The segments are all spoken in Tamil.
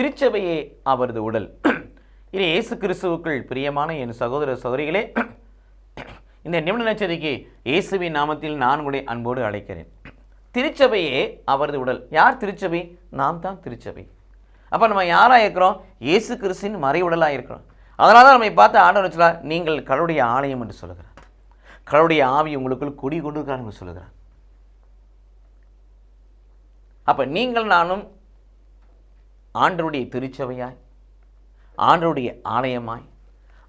திருச்சபையே அவரது உடல். இது இயேசு கிறிஸ்துவுக்குள் பிரியமான என் சகோதர சகோதரிகளே இந்த நிமிட நச்சரிக்கை இயேசுவின் நாமத்தில் நான் உடைய அன்போடு அழைக்கிறேன். திருச்சபையே அவரது உடல். யார் திருச்சபை? நாம் தான் திருச்சபை. அப்போ நம்ம யாராக இருக்கிறோம்? இயேசு கிறிஸ்தின் மறை உடலாக இருக்கிறோம். அதனால தான் நம்மை பார்த்து ஆண்டவர் சொல்ல நீங்கள் கடவுடைய ஆலயம் என்று சொல்லுகிறார். கடவுடைய ஆவி உங்களுக்குள் குடி கொண்டிருக்கிறார் என்று சொல்லுகிறார். அப்போ நீங்கள் நானும் ஆண்டருடைய திருச்சபையாய் ஆண்டருடைய ஆலயமாய்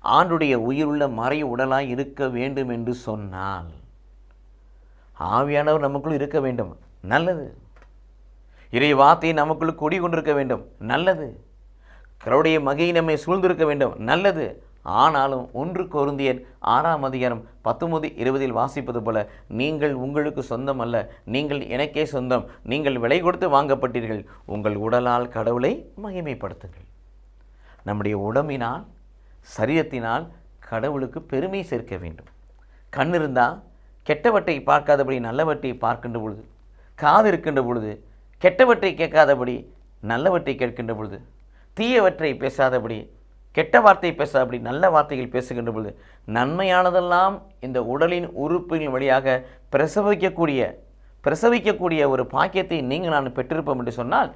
ஆண்டுடைய உயிருள்ள மறை உடலாய் இருக்க வேண்டும் என்று சொன்னால் ஆவியானவர் நமக்குள் இருக்க வேண்டும். நல்லது. இறை வார்த்தை நமக்குள் கொடி கொண்டிருக்க வேண்டும். நல்லது. கடவுடைய மகையை நம்மை சூழ்ந்திருக்க வேண்டும். நல்லது. ஆனாலும் ஒன்று கொருந்தியர் ஆறாம் அதிகாரம் பத்தொன்பது இருபதில் வாசிப்பது போல நீங்கள் உங்களுக்கு சொந்தம் அல்ல நீங்கள் எனக்கே சொந்தம் நீங்கள் விலை கொடுத்து வாங்கப்பட்டீர்கள் உங்கள் உடலால் கடவுளை மகிமைப்படுத்துங்கள். நம்முடைய உடம்பினால் சரீரத்தினால் கடவுளுக்கு பெருமை சேர்க்க வேண்டும். கண் இருந்தால் கெட்டவற்றை பார்க்காதபடி நல்லவற்றை பார்க்கின்ற பொழுது காது இருக்கின்ற பொழுது கெட்டவற்றை கேட்காதபடி நல்லவற்றை கேட்கின்ற பொழுது தீயவற்றை பேசாதபடி கெட்ட வார்த்தை அப்படி நல்ல வார்த்தைகள் பேசுகின்ற பொழுது நன்மையானதெல்லாம் இந்த உடலின் உறுப்பின் வழியாக பிரசவிக்கக்கூடிய பிரசவிக்கக்கூடிய ஒரு பாக்கியத்தை நீங்கள் நான் பெற்றிருப்போம் என்று சொன்னால்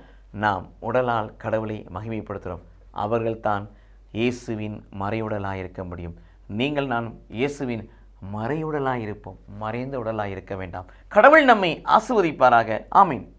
நாம் உடலால் கடவுளை மகிமைப்படுத்துகிறோம். அவர்கள்தான் இயேசுவின் மறையுடலாக இருக்க முடியும். நீங்கள் நான் இயேசுவின் மறையுடலாக இருப்போம். மறைந்த உடலாக இருக்க வேண்டாம். கடவுள் நம்மை ஆசுவதிப்பாராக ஆமீன்.